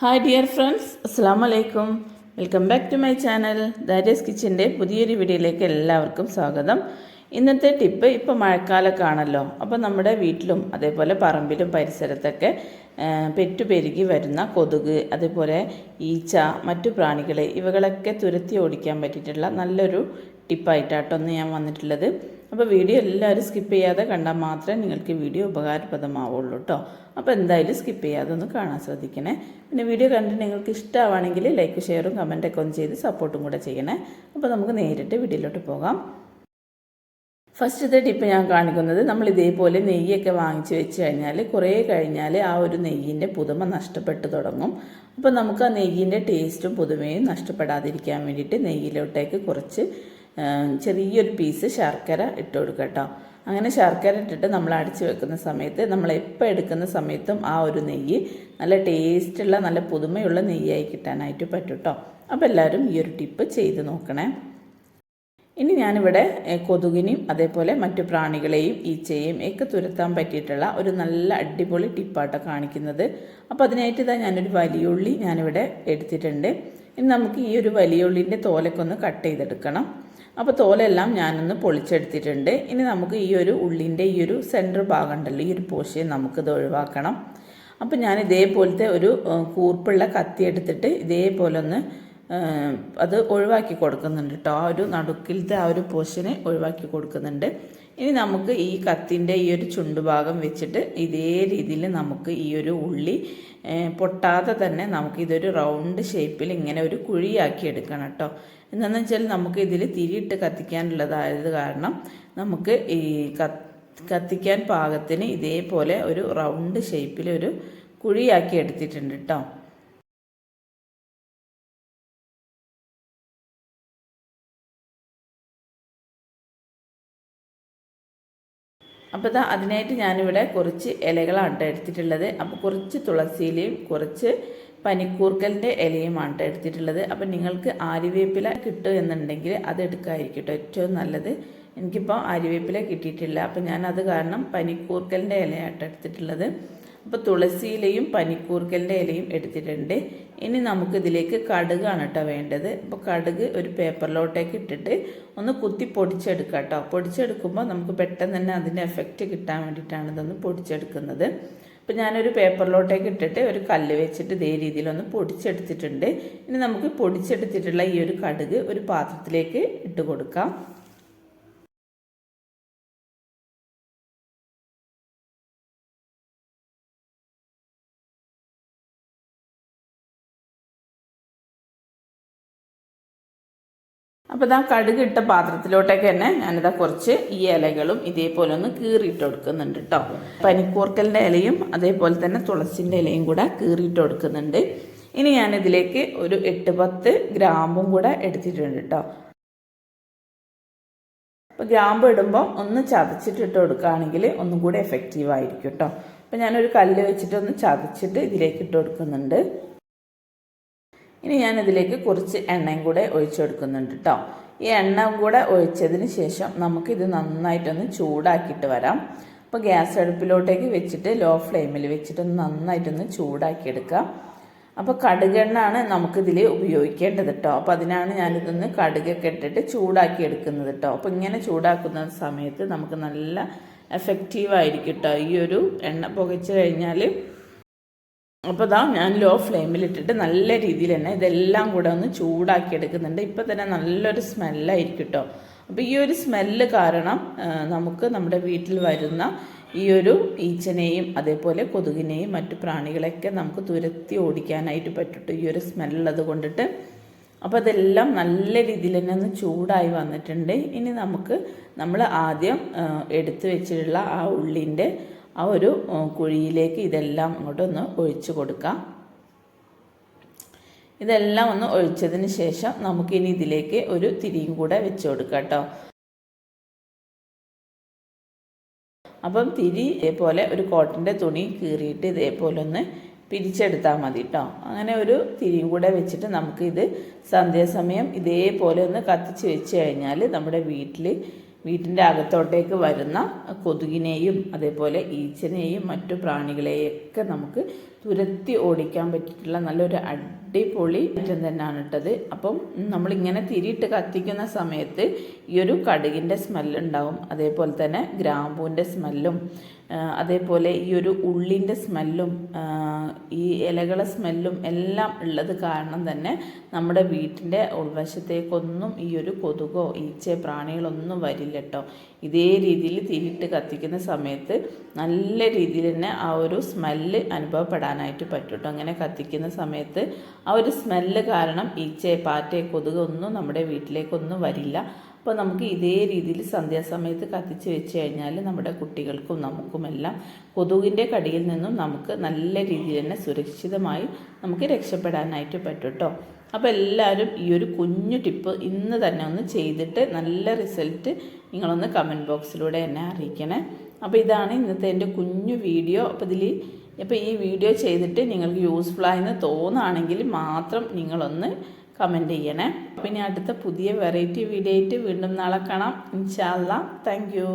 Hi dear friends അസ്സാം വലൈക്കും welcome back to my channel Darius കിച്ചന്റെ പുതിയൊരു വീഡിയോയിലേക്ക് എല്ലാവർക്കും സ്വാഗതം. ഇന്നത്തെ ടിപ്പ് ഇപ്പോൾ മഴക്കാലക്കാണല്ലോ. അപ്പോൾ നമ്മുടെ വീട്ടിലും അതേപോലെ പറമ്പിലും പരിസരത്തൊക്കെ പെറ്റുപെരുകി വരുന്ന കൊതുക് അതേപോലെ ഈച്ച മറ്റു പ്രാണികൾ ഇവകളൊക്കെ തുരത്തി ഓടിക്കാൻ പറ്റിയിട്ടുള്ള നല്ലൊരു ടിപ്പായിട്ടാട്ടൊന്ന് ഞാൻ വന്നിട്ടുള്ളത്. അപ്പോൾ വീഡിയോ എല്ലാവരും സ്കിപ്പ് ചെയ്യാതെ കണ്ടാൽ മാത്രമേ നിങ്ങൾക്ക് വീഡിയോ ഉപകാരപ്രദമാവുള്ളൂ കേട്ടോ. അപ്പോൾ എന്തായാലും സ്കിപ്പ് ചെയ്യാതെ ഒന്ന് കാണാൻ ശ്രദ്ധിക്കണേ. പിന്നെ വീഡിയോ കണ്ടിട്ട് നിങ്ങൾക്ക് ഇഷ്ടമാണെങ്കിൽ ലൈക്ക് ഷെയറും കമന്റൊക്കെ ഒന്ന് ചെയ്ത് സപ്പോർട്ടും കൂടെ ചെയ്യണേ. അപ്പോൾ നമുക്ക് നേരിട്ട് വീഡിയോയിലോട്ട് പോകാം. ഫസ്റ്റത്തെ ടിപ്പ് ഞാൻ കാണിക്കുന്നത്. നമ്മൾ ഇതേപോലെ നെയ്യൊക്കെ വാങ്ങിച്ച് വെച്ച് കഴിഞ്ഞാൽ കുറേ കഴിഞ്ഞാൽ ആ ഒരു നെയ്യിന്റെ പുതുമ നഷ്ടപ്പെട്ടു തുടങ്ങും. അപ്പോൾ നമുക്ക് ആ നെയ്യിന്റെ ടേസ്റ്റും പുതുമയും നഷ്ടപ്പെടാതിരിക്കാൻ വേണ്ടിയിട്ട് നെയ്യിലോട്ടേക്ക് കുറച്ച് ചെറിയൊരു പീസ് ശർക്കര ഇട്ട് കൊടുക്കുക കേട്ടോ. അങ്ങനെ ശർക്കര ഇട്ടിട്ട് നമ്മൾ അടിച്ചു വെക്കുന്ന സമയത്ത് നമ്മൾ എപ്പോൾ എടുക്കുന്ന സമയത്തും ആ ഒരു നെയ്യ് നല്ല ടേസ്റ്റുള്ള നല്ല പുതുമയുള്ള നെയ്യായി കിട്ടാനായിട്ട് പറ്റും കേട്ടോ. അപ്പോൾ എല്ലാവരും ഈ ഒരു ടിപ്പ് ചെയ്ത് നോക്കണേ. ഇനി ഞാനിവിടെ കൊതുകിനെയും അതേപോലെ മറ്റു പ്രാണികളെയും ഈച്ചയെയും ഒക്കെ തുരത്താൻ പറ്റിയിട്ടുള്ള ഒരു നല്ല അടിപൊളി ടിപ്പാട്ടോ കാണിക്കുന്നത്. അപ്പോൾ അതിനായിട്ട് ഇതാ ഞാനൊരു വലിയ ഉള്ളി ഞാനിവിടെ എടുത്തിട്ടുണ്ട്. ഇനി നമുക്ക് ഈ ഒരു വലിയ ഉള്ളിന്റെ തോലൊക്കെ ഒന്ന് കട്ട് ചെയ്തെടുക്കണം. അപ്പോൾ തോലെല്ലാം ഞാനൊന്ന് പൊളിച്ചെടുത്തിട്ടുണ്ട്. ഇനി നമുക്ക് ഈ ഒരു ഉള്ളിന്റെ ഈ ഒരു സെന്റർ ഭാഗം ഉണ്ടല്ലോ ഈ ഒരു പോഷൻ നമുക്കിത് ഒഴിവാക്കണം. അപ്പോൾ ഞാൻ ഇതേപോലത്തെ ഒരു കൂർപ്പുള്ള കത്തി എടുത്തിട്ട് ഇതേപോലെ ഒന്ന് അത് ഒഴിവാക്കി കൊടുക്കുന്നുണ്ട് കേട്ടോ ആ ഒരു നടുക്കിലത്തെ ആ ഒരു പോഷനെ ഒഴിവാക്കി കൊടുക്കുന്നുണ്ട്. ഇനി നമുക്ക് ഈ കത്തിന്റെ ഈ ഒരു ചുണ്ടുഭാഗം വെച്ചിട്ട് ഇതേ രീതിയിൽ നമുക്ക് ഈ ഒരു ഉള്ളി പൊട്ടാതെ തന്നെ നമുക്ക് ഇതൊരു റൗണ്ട് ഷേപ്പിൽ ഇങ്ങനെ ഒരു കുഴിയാക്കി എടുക്കണം കേട്ടോ. എന്താണെന്ന് വെച്ചാൽ നമുക്ക് ഇതിൽ തിരിയിട്ട് കത്തിക്കാനുള്ളതായത് കാരണം നമുക്ക് ഈ കത്തിക്കാൻ പാകത്തിന് ഇതേപോലെ ഒരു റൗണ്ട് ഷേപ്പിൽ ഒരു കുഴിയാക്കി എടുത്തിട്ടുണ്ട് കേട്ടോ. അപ്പോൾ ഇതാ അതിനായിട്ട് ഞാനിവിടെ കുറച്ച് ഇലകളാണ് ട്ടോ എടുത്തിട്ടുള്ളത്. അപ്പോൾ കുറച്ച് തുളസിയിലയും കുറച്ച് പനിക്കൂർക്കലിന്റെ ഇലയുമാണ് ട്ടോ എടുത്തിട്ടുള്ളത്. അപ്പോൾ നിങ്ങൾക്ക് ആര്യവേപ്പില കിട്ടും എന്നുണ്ടെങ്കിൽ അത് എടുക്കാതിരിക്കും കേട്ടോ ഏറ്റവും നല്ലത്. എനിക്കിപ്പോൾ ആര്യവേപ്പില കിട്ടിയിട്ടില്ല. അപ്പോൾ ഞാനത് കാരണം പനിക്കൂർക്കലിന്റെ ഇലയാട്ടോ എടുത്തിട്ടുള്ളത്. അപ്പോൾ തുളസിയിലയും പനിക്കൂർക്കലിന്റെ ഇലയും എടുത്തിട്ടുണ്ട്. ഇനി നമുക്കിതിലേക്ക് കടുകാണ് കേട്ടോ വേണ്ടത്. അപ്പോൾ കടുക് ഒരു പേപ്പറിലോട്ടേക്ക് ഇട്ടിട്ട് ഒന്ന് കുത്തി പൊടിച്ചെടുക്കുക കേട്ടോ പൊടിച്ചെടുക്കുമ്പോൾ നമുക്ക് പെട്ടെന്ന് തന്നെ അതിന്റെ എഫക്റ്റ് കിട്ടാൻ വേണ്ടിയിട്ടാണ് ഇതൊന്ന് പൊടിച്ചെടുക്കുന്നത്. അപ്പോൾ ഞാനൊരു പേപ്പറിലോട്ടേക്ക് ഇട്ടിട്ട് ഒരു കല്ല് വെച്ചിട്ട് ഇതേ രീതിയിലൊന്ന് പൊടിച്ചെടുത്തിട്ടുണ്ട്. ഇനി നമുക്ക് പൊടിച്ചെടുത്തിട്ടുള്ള ഈ ഒരു കടുക് ഒരു പാത്രത്തിലേക്ക് ഇട്ട് കൊടുക്കാം. അപ്പോൾ ഇതാ കടുക് ഇട്ട പാത്രത്തിലോട്ടേക്ക് തന്നെ ഞാനിതാ കുറച്ച് ഈ ഇലകളും ഇതേപോലെ ഒന്ന് കീറിയിട്ട് കൊടുക്കുന്നുണ്ട് കേട്ടോ പനിക്കൂർക്കലിന്റെ ഇലയും അതേപോലെ തന്നെ തുളസിന്റെ ഇലയും കൂടെ കീറിയിട്ട് കൊടുക്കുന്നുണ്ട്. ഇനി ഞാനിതിലേക്ക് ഒരു എട്ട് പത്ത് ഗ്രാമ്പും കൂടെ എടുത്തിട്ടുണ്ട് കേട്ടോ അപ്പോൾ ഗ്രാമ്പ് ഇടുമ്പോൾ ഒന്ന് ചതച്ചിട്ടിട്ട് കൊടുക്കുകയാണെങ്കിൽ ഒന്നും കൂടെ എഫക്റ്റീവ് ആയിരിക്കും കേട്ടോ അപ്പോൾ ഞാനൊരു കല്ല് വെച്ചിട്ട് ഒന്ന് ചതച്ചിട്ട് ഇതിലേക്ക് ഇട്ട് കൊടുക്കുന്നുണ്ട്. ഇനി ഞാൻ ഇതിലേക്ക് കുറച്ച് എണ്ണയും കൂടെ ഒഴിച്ചു കൊടുക്കുന്നുണ്ട് കേട്ടോ ഈ എണ്ണ കൂടെ ഒഴിച്ചതിന് ശേഷം നമുക്കിത് നന്നായിട്ടൊന്ന് ചൂടാക്കിയിട്ട് വരാം. അപ്പോൾ ഗ്യാസ് അടുപ്പിലോട്ടേക്ക് വെച്ചിട്ട് ലോ ഫ്ലെയിമിൽ വെച്ചിട്ടൊന്ന് നന്നായിട്ടൊന്ന് ചൂടാക്കിയെടുക്കാം. അപ്പോൾ കടുകെണ്ണാണ് നമുക്കിതിൽ ഉപയോഗിക്കേണ്ടത് കേട്ടോ അപ്പോൾ അതിനാണ് ഞാനിതൊന്ന് കടുകൊക്കെ ഇട്ടിട്ട് ചൂടാക്കി എടുക്കുന്നത് കേട്ടോ അപ്പോൾ ഇങ്ങനെ ചൂടാക്കുന്ന സമയത്ത് നമുക്ക് നല്ല എഫക്റ്റീവായിരിക്കും കേട്ടോ ഈ ഒരു എണ്ണ പുകച്ച് കഴിഞ്ഞാൽ അപ്പോൾ ഇതാ ഞാൻ ലോ ഫ്ലെയിമിലിട്ടിട്ട് നല്ല രീതിയിൽ തന്നെ ഇതെല്ലാം കൂടെ ഒന്ന് ചൂടാക്കി എടുക്കുന്നുണ്ട്. ഇപ്പോൾ തന്നെ നല്ലൊരു സ്മെല്ലായിരിക്കും കേട്ടോ അപ്പോൾ ഈ ഒരു സ്മെല്ല് കാരണം നമുക്ക് നമ്മുടെ വീട്ടിൽ വരുന്ന ഈ ഒരു ഈച്ചനെയും അതേപോലെ കൊതുകിനെയും മറ്റു പ്രാണികളെയൊക്കെ നമുക്ക് തുരത്തി ഓടിക്കാനായിട്ട് പറ്റിട്ടു ഈ ഒരു സ്മെല്ലുള്ളത് കൊണ്ടിട്ട് അപ്പോൾ അതെല്ലാം നല്ല രീതിയിൽ തന്നെ ഒന്ന് ചൂടായി വന്നിട്ടുണ്ട്. ഇനി നമുക്ക് നമ്മൾ ആദ്യം എടുത്തു വെച്ചിട്ടുള്ള ആ ഉള്ളിന്റെ ആ ഒരു കുഴിയിലേക്ക് ഇതെല്ലാം അങ്ങോട്ടൊന്ന് ഒഴിച്ചു കൊടുക്കാം. ഇതെല്ലാം ഒന്ന് ഒഴിച്ചതിന് ശേഷം നമുക്കിനി ഇതിലേക്ക് ഒരു തിരിയും കൂടെ വെച്ച് കൊടുക്കാം കേട്ടോ. അപ്പം തിരി ഇതേപോലെ ഒരു കോട്ടന്റെ തുണി കീറിയിട്ട് ഇതേപോലെ ഒന്ന് പിരിച്ചെടുത്താൽ മതി കേട്ടോ. അങ്ങനെ ഒരു തിരിയും കൂടെ വെച്ചിട്ട് നമുക്കിത് സന്ധ്യാസമയം ഇതേപോലെ ഒന്ന് കത്തിച്ച് വെച്ച് കഴിഞ്ഞാൽ നമ്മുടെ വീട്ടിൽ വീട്ടിന്റെ അകത്തോട്ടേക്ക് വരുന്ന കൊതുകിനെയും അതേപോലെ ഈച്ചനെയും മറ്റു പ്രാണികളെയൊക്കെ നമുക്ക് തുരത്തി ഓടിക്കാൻ പറ്റിയിട്ടുള്ള നല്ലൊരു അടിപൊളി ഐറ്റം തന്നെയാണ് ഇട്ടത്. അപ്പം നമ്മളിങ്ങനെ തിരിയിട്ട് കത്തിക്കുന്ന സമയത്ത് ഈ ഒരു കടുകിന്റെ സ്മെല്ലുണ്ടാവും അതേപോലെ തന്നെ ഗ്രാമ്പൂവിന്റെ സ്മെല്ലും അതേപോലെ ഈ ഒരു ഉള്ളിന്റെ സ്മെല്ലും ഈ ഇലകളെ സ്മെല്ലും എല്ലാം ഉള്ളത് കാരണം തന്നെ നമ്മുടെ വീട്ടിന്റെ ഉൾവശത്തേക്കൊന്നും ഈ ഒരു കൊതുകോ ഈച്ച പ്രാണികളൊന്നും വരില്ല. കേട്ടോ. ഇതേ രീതിയിൽ തീയിട്ട് കത്തിക്കുന്ന സമയത്ത് നല്ല രീതിയിൽ തന്നെ ആ ഒരു സ്മെല്ല് അനുഭവപ്പെടാനായിട്ട് പറ്റും കേട്ടോ അങ്ങനെ കത്തിക്കുന്ന സമയത്ത് ആ ഒരു സ്മെല്ല് കാരണം ഈച്ചയെ പാറ്റയെ കൊതുക് ഒന്നും നമ്മുടെ വീട്ടിലേക്കൊന്നും വരില്ല. അപ്പോൾ നമുക്ക് ഇതേ രീതിയിൽ സന്ധ്യാസമയത്ത് കത്തിച്ച് വെച്ച് കഴിഞ്ഞാൽ നമ്മുടെ കുട്ടികൾക്കും നമുക്കുമെല്ലാം കൊതുകിന്റെ കടിയിൽ നിന്നും നമുക്ക് നല്ല രീതിയിൽ തന്നെ സുരക്ഷിതമായി നമുക്ക് രക്ഷപ്പെടാനായിട്ട് പറ്റും കേട്ടോ അപ്പോൾ എല്ലാവരും ഈ ഒരു കുഞ്ഞു ടിപ്പ് ഇന്ന് തന്നെ ഒന്ന് ചെയ്തിട്ട് നല്ല റിസൾട്ട് നിങ്ങളൊന്ന് കമന്റ് ബോക്സിലൂടെ എന്നെ അറിയിക്കണേ. അപ്പോൾ ഇതാണ് ഇന്നത്തെ എന്റെ കുഞ്ഞു വീഡിയോ. അപ്പോൾ ഇതിൽ അപ്പോൾ ഈ വീഡിയോ ചെയ്തിട്ട് നിങ്ങൾക്ക് യൂസ്ഫുൾ ആയെന്ന് തോന്നുകയാണെങ്കിൽ മാത്രം നിങ്ങളൊന്ന് കമന്റ് ചെയ്യണേ. പിന്നെ അടുത്ത പുതിയ വെറൈറ്റി വീഡിയോ ആയിട്ട് വീണ്ടും നാളെ കാണാം. ഇൻഷാല്ല താങ്ക് യു